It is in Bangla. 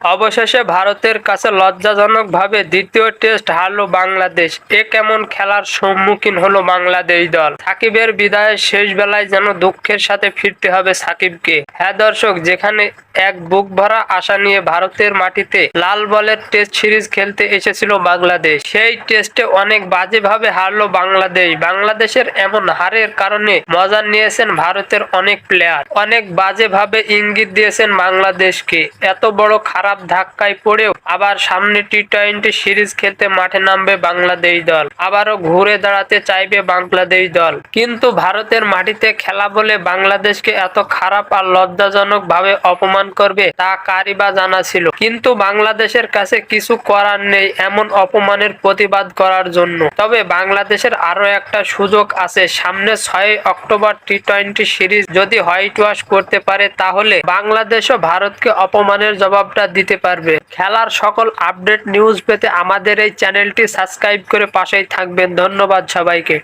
অবশেষে ভারতের কাছে লজ্জাজনকভাবে দ্বিতীয় টেস্ট হারলো বাংলাদেশ। এ কেমন খেলার সম্মুখীন হলো বাংলাদেশ দল? সাকিবের বিদায়ের শেষ বেলায় যেন দুঃখের সাথে ফিরতে হবে সাকিবকে। হ্যাঁ দর্শক, যেখানে এক বুক ভরা আশা নিয়ে ভারতের মাটিতে লাল বলের টেস্ট সিরিজ খেলতে এসেছিল বাংলাদেশ। সেই টেস্টে অনেক বাজেভাবে হারলো বাংলাদেশ। বাংলাদেশের এমন হারের কারণে মজা নিয়েছেন ভারতের অনেক প্লেয়ার অনেক বাজেভাবে ইঙ্গিত দিয়েছেন বাংলাদেশকে। এত বড় খারাপ ধাক্কায় পড়েও আবার সামনে টি টোয়েন্টি সিরিজ খেলতে মাঠে নামবে বাংলাদেশ দল। আবারও ঘুরে দাঁড়াতে চাইবে বাংলাদেশ দল। কিন্তু ভারতের মাটিতে খেলা বলে বাংলাদেশকে এত খারাপ আর লজ্জাজনক ভাবে অপমান করবে তা কারই বা জানা ছিল। কিন্তু বাংলাদেশের কাছে কিছু করার নেই এমন অপমানের প্রতিবাদ করার জন্য। তবে বাংলাদেশের আরও একটা সুযোগ আছে। সামনে ছয় অক্টোবর টি টোয়েন্টি সিরিজ যদি হোয়াইট ওয়াশ করতে পারে, তাহলে বাংলাদেশও ভারতকে অপমানের জবাবটা দিতে পারবে। খেলার সকল আপডেট নিউজ পেতে আমাদের এই চ্যানেলটি সাবস্ক্রাইব করে পাশেই থাকবেন। ধন্যবাদ সবাইকে।